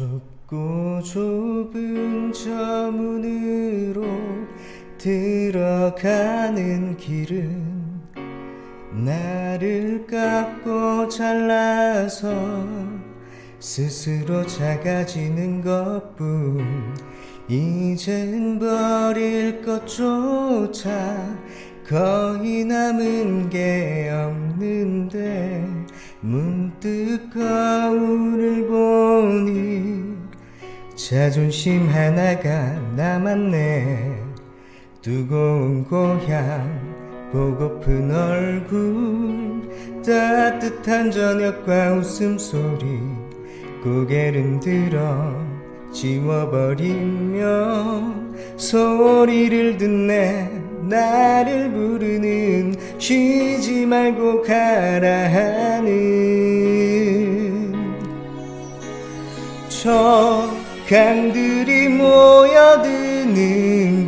좁고 좁은 저 문으로 들어가는 길은 나를 깎고 잘라서 스스로 작아지는 것뿐. 이젠 버릴 것조차 거의 남은 게 없는데 문득 거울을 자존심 하나가 남았네. 두고 온 고향 보고픈 얼굴 따뜻한 저녁과 웃음소리 고개를 들어 지워버리며 소리를 듣네. 나를 부르는 쉬지 말고 가라 하는 저 강들이 모여드는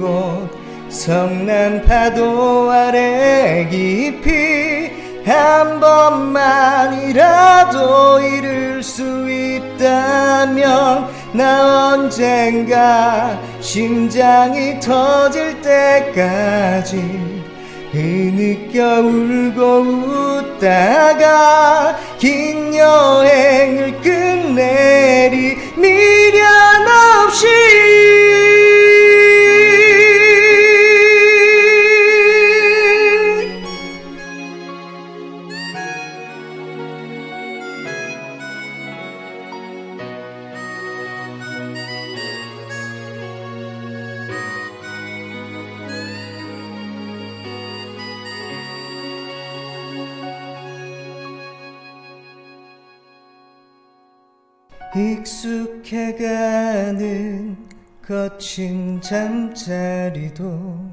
곳 성남 파도 아래 깊이 한 번만이라도 이룰 수 있다면 나 언젠가 심장이 터질 때까지 흐느껴 울고 웃다가 긴 여행을 끝내 익숙해가는 거친 잠자리도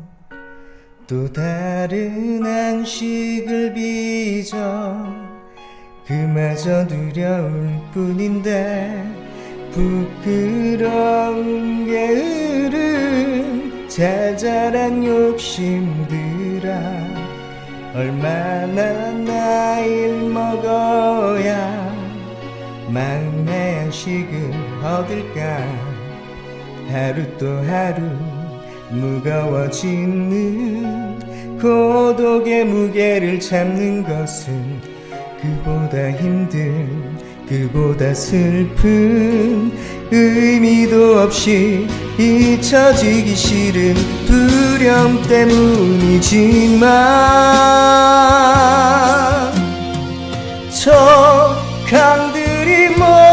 또 다른 안식을 빚어 그마저 두려울 뿐인데 부끄러운 게으름 자잘한 욕심들아 얼마나 나이를 먹어야 안식을 얻을까? 하루 또 하루 무거워지는 고독의 무게를 참는 것은 그보다 힘든 그보다 슬픈 의미도 없이 잊혀지기 싫은 두려움 때문이지만 저 강들이 곳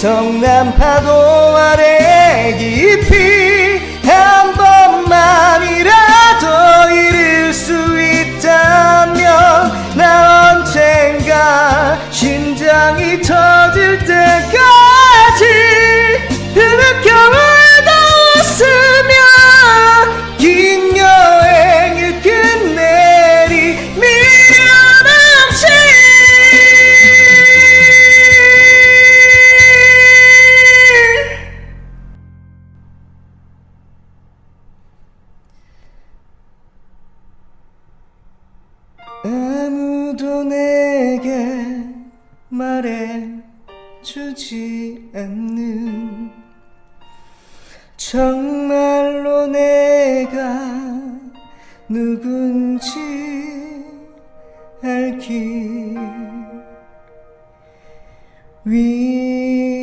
성남 파도 아래 깊이 한 번만 아무도 내게 말해주지 않는 정말로 내가 누군지 알기 위해